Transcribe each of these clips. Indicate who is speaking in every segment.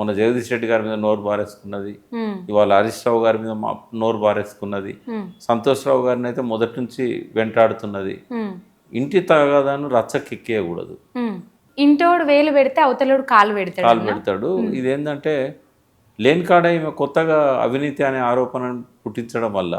Speaker 1: మొన్న జగదీష్ రెడ్డి గారి మీద నోరు బారేసుకున్నది ఇవాళ హరీష్ రావు గారి మీద నోరు బారేసుకున్నది సంతోష్ రావు గారిని అయితే మొదటి నుంచి వెంటాడుతున్నది. ఇంటి తగాదాను రచ్చకెక్కేయకూడదు.
Speaker 2: ఇంటోడు వేలు పెడితే అవతలోడు కాలు పెడతాడు
Speaker 1: కాలు పెడతాడు. ఇదేంటంటే లేని కాడ ఈమె కొత్తగా అవినీతి అనే ఆరోపణను పుట్టించడం వల్ల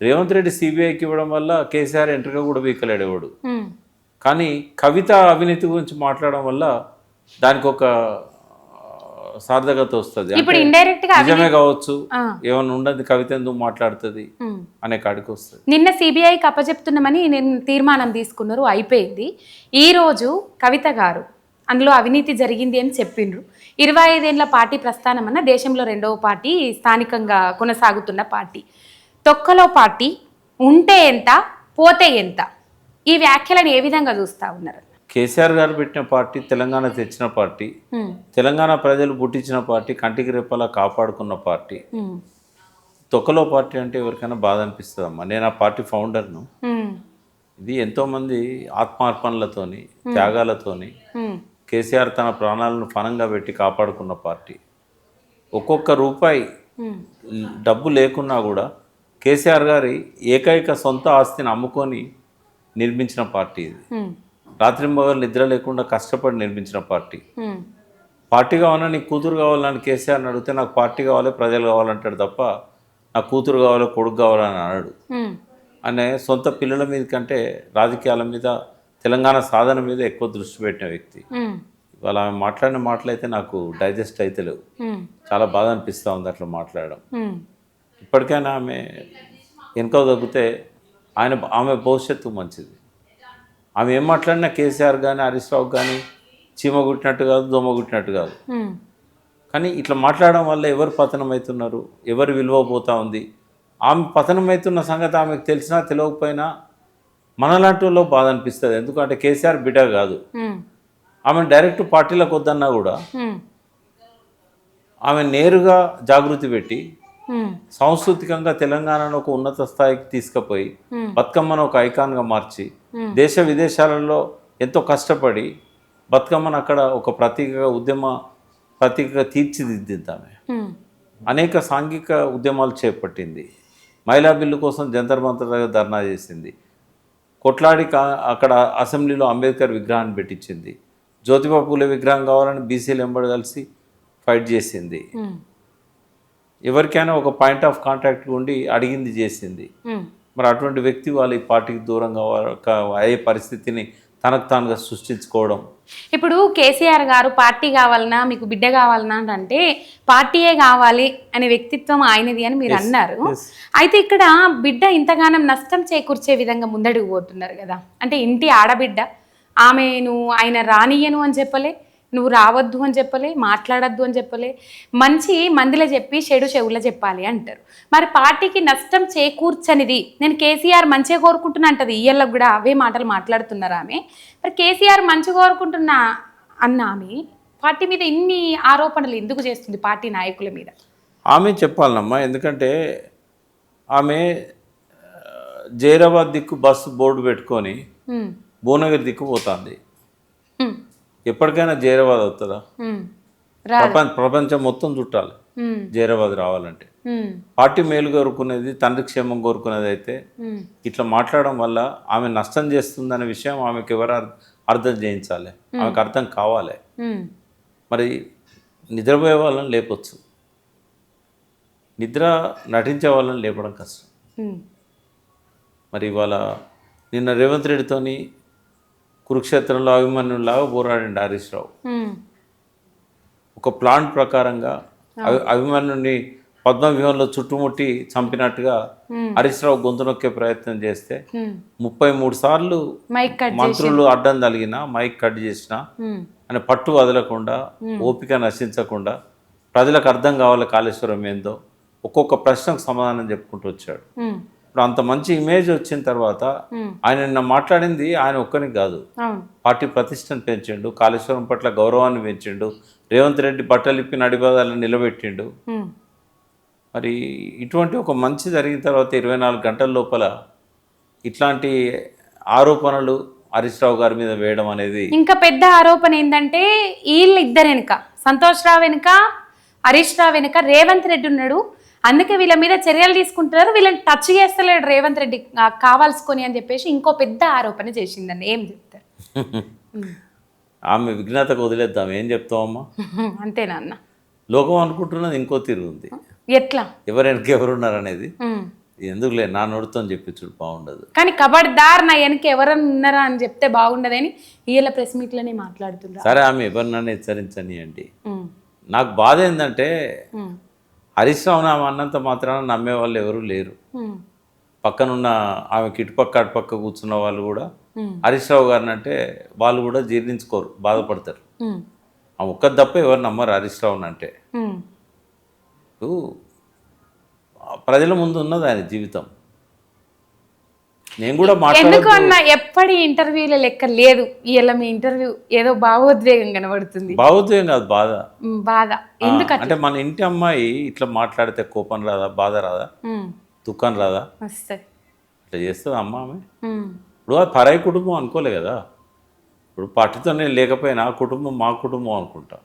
Speaker 1: రేవంత్ రెడ్డి సిబిఐకి ఇవ్వడం వల్ల కేసీఆర్ ఎంట్రీగా కూడా వీకలేడు ఎవడు
Speaker 2: ఉమ్,
Speaker 1: కానీ కవిత అవినీతి గురించి మాట్లాడడం వల్ల దానికి ఒక సార్థకత వస్తుంది.
Speaker 2: ఇప్పుడు ఇండైరెక్ట్గా
Speaker 1: నిజమే కావచ్చు
Speaker 2: ఆ.
Speaker 1: ఏమన్నా ఉండదు కవిత ఎందుకు మాట్లాడుతుంది. అనే కాడికి వస్తుంది.
Speaker 2: నిన్న సిబిఐకి అప్పచెప్తున్నామని నేను తీర్మానం తీసుకున్నారు అయిపోయింది. ఈ రోజు కవిత గారు అందులో అవినీతి జరిగింది అని చెప్పిండ్రు. ఇరవై ఐదేళ్ళ పార్టీ ప్రస్థానం అన్న దేశంలో రెండవ పార్టీ స్థానికంగా కొనసాగుతున్న పార్టీ. తొక్కలో పార్టీ ఉంటే ఎంత పోతే ఎంత? ఈ వ్యాఖ్యలను ఏ విధంగా చూస్తా ఉన్నారు?
Speaker 1: కేసీఆర్ గారు పెట్టిన పార్టీ తెలంగాణ తెచ్చిన పార్టీ తెలంగాణ ప్రజలు పుట్టించిన పార్టీ కంటికి రెప్పలా కాపాడుకున్న పార్టీ. తొక్కలో పార్టీ అంటే ఎవరికైనా బాధ అనిపిస్తుంది అమ్మా నేను ఆ పార్టీ ఫౌండర్ను. ఇది ఎంతోమంది ఆత్మార్పణలతోని త్యాగాలతోని కేసీఆర్ తన ప్రాణాలను ఫనంగా పెట్టి కాపాడుకున్న పార్టీ. ఒక్కొక్క రూపాయి డబ్బు లేకున్నా కూడా కేసీఆర్ గారి ఏకైక సొంత ఆస్తిని అమ్ముకొని నిర్మించిన పార్టీ ఇది. రాత్రింబగలు నిద్ర లేకుండా కష్టపడి నిర్మించిన పార్టీ. పార్టీ కావాలన్నా నీకు కూతురు కావాలని కేసీఆర్ని అడిగితే నాకు పార్టీ కావాలి ప్రజలు కావాలంటాడు తప్ప నాకు కూతురు కావాలి కొడుకు కావాలని అన్నాడు అనే సొంత పిల్లల మీద కంటే రాజకీయాల మీద తెలంగాణ సాధన మీద ఎక్కువ దృష్టి పెట్టిన వ్యక్తి. ఇవాళ ఆమె మాట్లాడిన మాటలైతే నాకు డైజెస్ట్ అయితే లేవు. చాలా బాధ అనిపిస్తూ ఉంది అట్లా మాట్లాడడం. ఇప్పటికైనా ఆమె వెనుక తగ్గితే ఆయన ఆమె భవిష్యత్తు మంచిది. ఆమె ఏం మాట్లాడినా కేసీఆర్ కానీ హరీష్ రావు కానీ చీమ కుట్టినట్టు కాదు దోమ కుట్టినట్టు కాదు. కానీ ఇట్లా మాట్లాడడం వల్ల ఎవరు పతనం అవుతున్నారు ఎవరు విలువ పోతా ఉంది? ఆమె పతనం అవుతున్న సంగతి ఆమెకు తెలిసినా తెలియకపోయినా మనలాంటి వాళ్ళు బాధ అనిపిస్తుంది. ఎందుకంటే కేసీఆర్ బిడ్డ కాదు. ఆమె డైరెక్ట్ పార్టీలకు వద్దన్నా కూడా ఆమె నేరుగా జాగృతి పెట్టి సాంస్కృతికంగా తెలంగాణను ఒక ఉన్నత స్థాయికి తీసుకుపోయి. బతుకమ్మను ఒక ఐకాన్గా మార్చి. దేశ విదేశాలలో ఎంతో కష్టపడి బతుకమ్మను అక్కడ ఒక ప్రతీకగా ఉద్యమ ప్రతీకగా తీర్చిదిద్దిద్దామే. అనేక సాంఘిక ఉద్యమాలు చేపట్టింది. మహిళా బిల్లు కోసం జంతర్ మంతర్ దగ్గర ధర్నా చేసింది. కొట్లాడి అక్కడ అసెంబ్లీలో అంబేద్కర్ విగ్రహాన్ని పెట్టించింది. జ్యోతిబా పూలే విగ్రహం కావాలని బీసీలు ఎంబడి కలిసి ఫైట్ చేసింది. ఎవరికైనా ఒక పాయింట్ ఆఫ్ కాంటాక్ట్ ఉండి అడిగింది చేసింది. మరి అటువంటి వ్యక్తి వాళ్ళ ఈ పార్టీకి దూరంగా అయ్యే పరిస్థితిని తనకు తానుగా సృష్టించుకోవడం.
Speaker 2: ఇప్పుడు కేసీఆర్ గారు పార్టీ కావాలన్నా మీకు బిడ్డ కావాలన్నా అంటే పార్టీయే కావాలి అనే వ్యక్తిత్వం ఆయనది అని మీరు అన్నారు. అయితే ఇక్కడ బిడ్డ ఇంతగానం నష్టం చేకూర్చే విధంగా ముందడుగు పోతున్నారు కదా. అంటే ఇంటి ఆడబిడ్డ ఆమె నువ్వు ఆయన రానియను అని చెప్పలే. నువ్వు రావద్దు అని చెప్పలే మాట్లాడద్దు అని చెప్పలే. మంచి మందిలో చెప్పి చెడు చెవుల చెప్పాలి అంటారు. మరి పార్టీకి నష్టం చేకూర్చనిది. నేను కేసీఆర్ మంచిగా కోరుకుంటున్నా అంటది. ఇయ్యలకు కూడా అవే మాటలు మాట్లాడుతున్నారు ఆమె. మరి కేసీఆర్ మంచి కోరుకుంటున్నా అన్న ఆమె పార్టీ మీద ఇన్ని ఆరోపణలు ఎందుకు చేస్తుంది పార్టీ నాయకుల మీద?
Speaker 1: ఆమె చెప్పాలమ్మా ఎందుకంటే ఆమె జైరాబాద్ దిక్కు బస్సు బోర్డు పెట్టుకొని భువనగిరి దిక్కు పోతుంది. ఎప్పటికైనా జైరాబాద్ అవుతుందా ప్రపంచ ప్రపంచం మొత్తం చుట్టాలి. జైరాబాద్ రావాలంటే. పార్టీ మేలు కోరుకునేది తండ్రి క్షేమం కోరుకునేది అయితే ఇట్లా మాట్లాడడం వల్ల ఆమె నష్టం చేస్తుందనే విషయం ఆమెకు ఎవరు అర్- అర్థం చేయించాలి. ఆమెకు అర్థం కావాలి. మరి నిద్రపోయే వాళ్ళని లేపొచ్చు. నిద్ర నటించే వాళ్ళని లేపడం కష్టం. మరి ఇవాళ నిన్న రేవంత్ రెడ్డితోని కురుక్షేత్రంలో అభిమన్యులాగా పోరాడండి హరీష్ రావు ఒక ప్లాన్ ప్రకారంగా అభి అభిమన్యుని పద్మవ్యూహంలో చుట్టుముట్టి చంపినట్టుగా. హరీష్ రావు గొంతు నొక్కే ప్రయత్నం చేస్తే ముప్పై మూడు సార్లు మంత్రులు అడ్డం తగిలిన మైక్ కట్ చేసిన అని పట్టు వదలకుండా ఓపిక నశించకుండా ప్రజలకు అర్థం కావాలి కాళేశ్వరం ఏందో ఒక్కొక్క ప్రశ్నకు సమాధానం చెప్పుకుంటూ వచ్చాడు. ఇప్పుడు అంత మంచి ఇమేజ్ వచ్చిన తర్వాత ఆయన నిన్న మాట్లాడింది ఆయన ఒక్కరికి కాదు. పార్టీ ప్రతిష్టను పెంచిండు కాళేశ్వరం పట్ల గౌరవాన్ని పెంచిండు రేవంత్ రెడ్డి బట్టలిప్పి నడిపదాలను నిలబెట్టిండు.
Speaker 2: ఉమ్,
Speaker 1: మరి ఇటువంటి ఒక మంచి జరిగిన తర్వాత ఇరవై నాలుగు గంటల లోపల ఇట్లాంటి ఆరోపణలు హరీష్ రావు గారి మీద వేయడం అనేది
Speaker 2: ఇంకా పెద్ద ఆరోపణ ఏంటంటే వీళ్ళు ఇద్దరు వెనుక సంతోష్ రావు వెనుక హరీష్ రావు వెనుక రేవంత్ రెడ్డి ఉన్నాడు అందుకే వీళ్ళ మీద చర్యలు తీసుకుంటున్నారు. వీళ్ళని టచ్ చేస్తలేడు రేవంత్ రెడ్డి. కావాల్సుకొని అని చెప్పేసి ఇంకో పెద్ద ఆరోపణ చేసిందండి. ఏం చెప్తారు?
Speaker 1: ఆమె విఘ్నతకు వదిలేద్దాం. ఏం చెప్తామమ్మా
Speaker 2: అంతేనా అన్న
Speaker 1: లోకం అనుకుంటున్నది ఇంకో తీరు ఉంది.
Speaker 2: ఎట్లా?
Speaker 1: ఎవరు వెనక ఎవరున్నారు అనేది. ఎందుకులే నా నోటితో చెప్పించుడు బాగుండదు.
Speaker 2: కానీ కబడ్దార్ నా వెనక ఎవరన్నా ఉన్నారా అని చెప్తే బాగుండదని ఇవాళ ప్రెస్ మీట్లోనే మాట్లాడుతున్నారు.
Speaker 1: సరే ఆమె ఎవరినన్నా హెచ్చరించనియండి. నాకు బాధ ఏంటంటే ఆమె అన్నంత మాత్రాన నమ్మే వాళ్ళు ఎవరు లేరు. పక్కనున్న ఆమెకి ఇటుపక్క అటుపక్క కూర్చున్న వాళ్ళు కూడా హరీష్ రావు గారిని అంటే వాళ్ళు కూడా జీర్ణించుకోరు బాధపడతారు. ఆ ఒక్కది తప్ప ఎవరు నమ్మరు హరీష్ రావుని అంటే ప్రజల ముందు ఉన్నది ఆయన జీవితం. నేను కూడా
Speaker 2: ఎందుకు అన్న ఎప్పటి ఇంటర్వ్యూల లెక్క లేదు. ఇవాళ మీ ఇంటర్వ్యూ ఏదో భావోద్వేగం కనబడుతుంది.
Speaker 1: భావోద్వేగం కాదు బాధ.
Speaker 2: బాధ. ఎందుకు అట్లా?
Speaker 1: అంటే మన ఇంటి అమ్మాయి ఇట్లా మాట్లాడితే కోపం రాదా బాధ రాదా? దుఃఖం రాదా?
Speaker 2: వస్తది
Speaker 1: ఇట్లా చేస్తుంది అమ్మ ఆమె? ఇప్పుడు అది పరాయి కుటుంబం అనుకోలే కదా. ఇప్పుడు పార్టీతో నేను లేకపోయినా కుటుంబం మా కుటుంబం అనుకుంటా.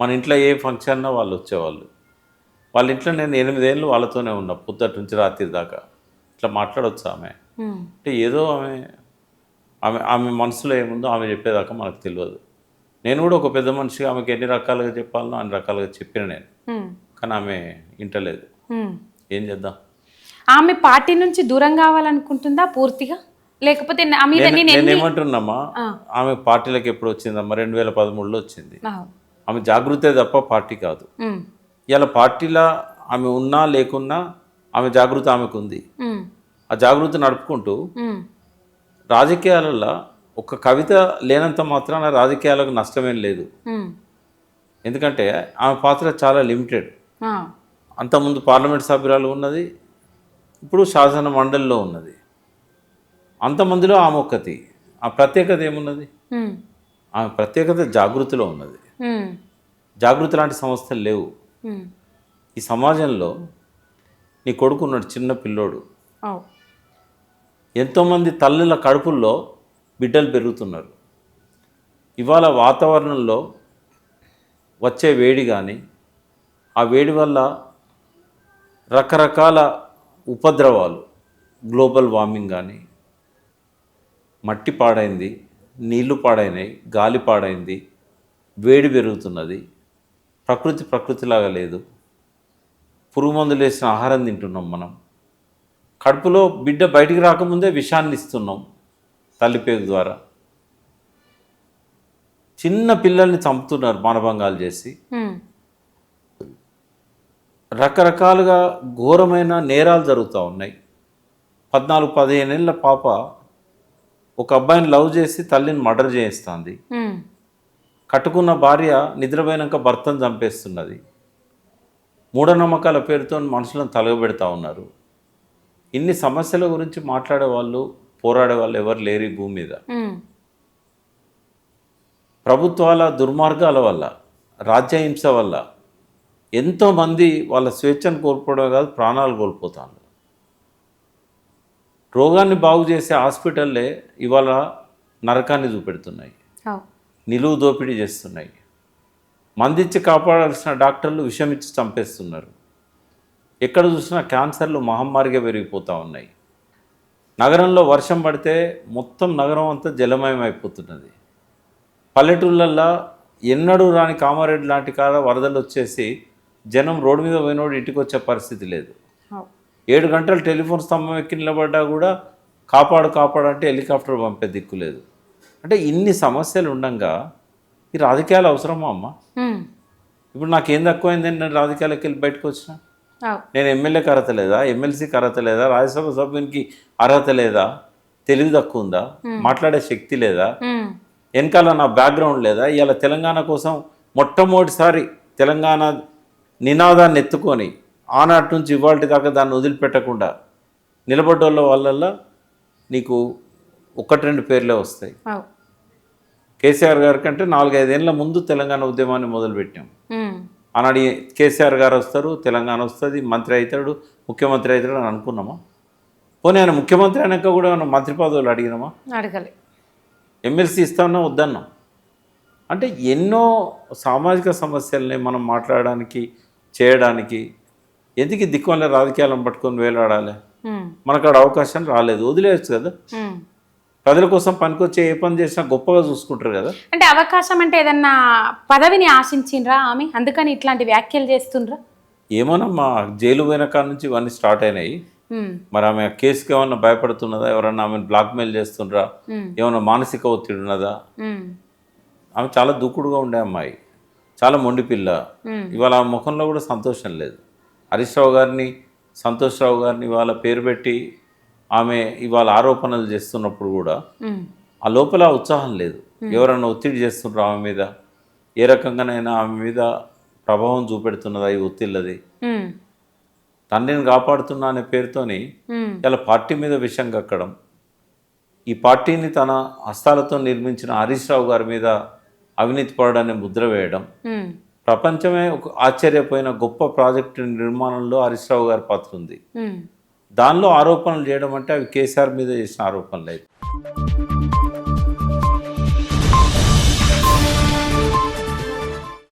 Speaker 1: మన ఇంట్లో ఏ ఫంక్షన్నా వాళ్ళు వచ్చేవాళ్ళు. వాళ్ళ ఇంట్లో నేను ఎనిమిదేళ్ళు వాళ్ళతోనే ఉన్నా పొద్దుటి నుంచి రాత్రి దాకా. ఇట్లా మాట్లాడవచ్చు ఆమె? అంటే ఏదో ఆమె ఆమె ఆమె మనసులో ఏముందో ఆమె చెప్పేదాకా మనకు తెలియదు. నేను కూడా ఒక పెద్ద మనిషిగా ఆమెకి ఎన్ని రకాలుగా చెప్పాలనో అన్ని రకాలుగా చెప్పిన నేను. కానీ ఆమె ఇంటలేదు. ఏం చేద్దాం?
Speaker 2: ఆమె పార్టీ నుంచి దూరం కావాలనుకుంటుందా పూర్తిగా? లేకపోతే నా మీద
Speaker 1: నేను
Speaker 2: నేను
Speaker 1: నేను
Speaker 2: ఎన్ని
Speaker 1: ఏమంటున్నామా ఆమె పార్టీలకు ఎప్పుడు వచ్చిందమ్మా? రెండు వేల పదమూడులో వచ్చింది. ఆమె జాగృతే తప్ప పార్టీ కాదు. ఇలా పార్టీలో ఆమె ఉన్నా లేకున్నా ఆమె జాగృతి ఆమెకు ఉంది ఆ జాగృతి నడుపుకుంటూ రాజకీయాలలో ఒక కవిత లేనంత మాత్రాన రాజకీయాలకు nష్టమేం లేదు. ఎందుకంటే ఆమె పాత్ర చాలా లిమిటెడ్. అంతకుముందు పార్లమెంట్ సభ్యురాలు ఉన్నది ఇప్పుడు శాసన మండలిలో ఉన్నది. అంతమందిలో ఆమె ఒక్కతి. ఆ ప్రత్యేకత ఏమున్నది? ఆమె ప్రత్యేకత జాగృతిలో ఉన్నది. జాగృతి లాంటి సంస్థలు లేవు. ఈ సమాజంలో నీ కొడుకు ఉన్నాడు చిన్న పిల్లోడు. ఎంతోమంది తల్లుల కడుపుల్లో బిడ్డలు పెరుగుతున్నారు. ఇవాళ వాతావరణంలో వచ్చే వేడి కానీ ఆ వేడి వల్ల రకరకాల ఉపద్రవాలు గ్లోబల్ వార్మింగ్ కానీ మట్టి పాడైంది నీళ్ళు పాడైనాయి గాలి పాడైంది వేడి పెరుగుతున్నది ప్రకృతి ప్రకృతిలాగా లేదు. పురుగు మందులు వేసిన ఆహారం తింటున్నాం మనం. కడుపులో బిడ్డ బయటికి రాకముందే విషాన్ని ఇస్తున్నాం తల్లిపేగు ద్వారా. చిన్న పిల్లల్ని చంపుతున్నారు మానభంగాలు చేసి. రకరకాలుగా ఘోరమైన నేరాలు జరుగుతూ ఉన్నాయి. పద్నాలుగు పదిహేను ఏళ్ళ పాప ఒక అబ్బాయిని లవ్ చేసి తల్లిని మర్డర్ చేయిస్తుంది. కట్టుకున్న భార్య నిద్రపోయినాక భర్తను చంపేస్తున్నది. మూఢనమ్మకాల పేరుతో మనుషులను తలగబెడతా ఉన్నారు. ఇన్ని సమస్యల గురించి మాట్లాడే వాళ్ళు పోరాడే వాళ్ళు ఎవరు లేరు ఈ భూమి మీద. ప్రభుత్వాల దుర్మార్గాల వల్ల రాజ్యహింస వల్ల ఎంతోమంది వాళ్ళ స్వేచ్ఛను కోల్పోవడం కాదు ప్రాణాలు కోల్పోతారు రోగాన్ని బాగు చేసే హాస్పిటల్లే ఇవాళ నరకాన్ని చూపెడుతున్నాయి. నిలువు దోపిడీ చేస్తున్నాయి. మందిచ్చి కాపాడాల్సిన డాక్టర్లు విషం ఇచ్చి చంపేస్తున్నారు. ఎక్కడ చూసినా క్యాన్సర్లు మహమ్మారిగా పెరిగిపోతూ ఉన్నాయి. నగరంలో వర్షం పడితే మొత్తం నగరం అంతా జలమయం అయిపోతున్నది పల్లెటూళ్ళల్లో ఎన్నడూ రాని కామారెడ్డి లాంటి కాడ వరదలు వచ్చేసి జనం రోడ్డు మీద పోయినోడు ఇంటికి వచ్చే పరిస్థితి లేదు. ఏడు గంటలు టెలిఫోన్ స్తంభం ఎక్కి నిలబడ్డా కూడా కాపాడు కాపాడు అంటే హెలికాప్టర్ పంపే దిక్కు లేదు. అంటే ఇన్ని సమస్యలు ఉండగా ఈ రాజకీయాలు అవసరమా అమ్మ? ఇప్పుడు నాకేం తక్కువైంది నేను రాజకీయాలకు వెళ్ళి బయటకు వచ్చిన? నేను ఎమ్మెల్యేకి అర్హత లేదా ఎమ్మెల్సీకి అర్హత లేదా రాజ్యసభ సభ్యునికి అర్హత లేదా తెలివి తక్కువ ఉందా? మాట్లాడే శక్తి లేదా? వెనకాల నా బ్యాక్గ్రౌండ్ లేదా? ఇవాళ తెలంగాణ కోసం మొట్టమొదటిసారి తెలంగాణ నినాదాన్ని ఎత్తుకొని ఆనాటి నుంచి ఇవాళ దాకా దాన్ని వదిలిపెట్టకుండా నిలబడ్డోళ్ళ వాళ్ళల్లో నీకు ఒకటి రెండు పేర్లే వస్తాయి. కేసీఆర్ గారి కంటే నాలుగైదేళ్ళ ముందు తెలంగాణ ఉద్యమాన్ని మొదలుపెట్టాం. ఆనాడు ఈ కేసీఆర్ గారు వస్తారు తెలంగాణ వస్తుంది మంత్రి అవుతాడు ముఖ్యమంత్రి అవుతాడు అని అనుకున్నామా? పోనీ ఆయన ముఖ్యమంత్రి అయినాక కూడా మనం మంత్రి పదవులు అడిగినామా?
Speaker 2: అడగలే.
Speaker 1: ఎమ్మెల్సీ ఇస్తామన్నా వద్దన్నాం? అంటే ఎన్నో సామాజిక సమస్యల్ని మనం మాట్లాడడానికి చేయడానికి ఎందుకు దిక్కువల్ల రాజకీయాలను పట్టుకొని వేలాడాలి? మనకు అవకాశం రాలేదు. వదిలేయచ్చు కదా. ప్రజల కోసం పనికొచ్చే ఏ పని చేసినా గొప్పగా చూసుకుంటారు కదా.
Speaker 2: అంటే అవకాశం అంటే ఏదన్నా పదవిని ఆశించిండ్రా ఆమె? అందుకని ఇట్లాంటి వ్యాఖ్యలు చేస్తుండ్రా?
Speaker 1: ఏమోనమ్మా జైలు కాడ నుంచి ఇవన్నీ స్టార్ట్ అయినాయి. మరి ఆమె కేసుకి ఏమన్నా భయపడుతున్నదా? ఎవరన్నా ఆమెను బ్లాక్మెయిల్ చేస్తుండ్రా? ఏమన్నా మానసిక ఒత్తిడి ఉన్నదా? ఆమె చాలా దూకుడుగా ఉండే అమ్మాయి. చాలా మొండి పిల్ల. ఇవాళ ఆ ముఖంలో కూడా సంతోషం లేదు. హరీష్ రావు గారిని సంతోష్ రావు గారిని ఇవాళ పేరు పెట్టి ఆమె ఇవాళ ఆరోపణలు చేస్తున్నప్పుడు కూడా ఆ లోపల ఉత్సాహం లేదు. ఎవరన్నా ఒత్తిడి చేస్తుండ్రు ఆమె మీద? ఏ రకంగానైనా ఆమె మీద ప్రభావం చూపెడుతున్నదా ఈ ఒత్తిళ్ళది? తండ్రిని కాపాడుతున్నా అనే పేరుతోని ఇలా పార్టీ మీద విషం కక్కడం ఈ పార్టీని తన హస్తాలతో నిర్మించిన హరీష్ రావు గారి మీద అవినీతి పడడాన్ని ముద్ర వేయడం ప్రపంచమే ఒక ఆశ్చర్యపోయిన గొప్ప ప్రాజెక్టు నిర్మాణంలో హరీష్ రావు గారి పాత్ర ఉంది. దానిలో ఆరోపణలు చేయడం అంటే అవి కేసీఆర్ మీద చేసిన ఆరోపణలు అయితే.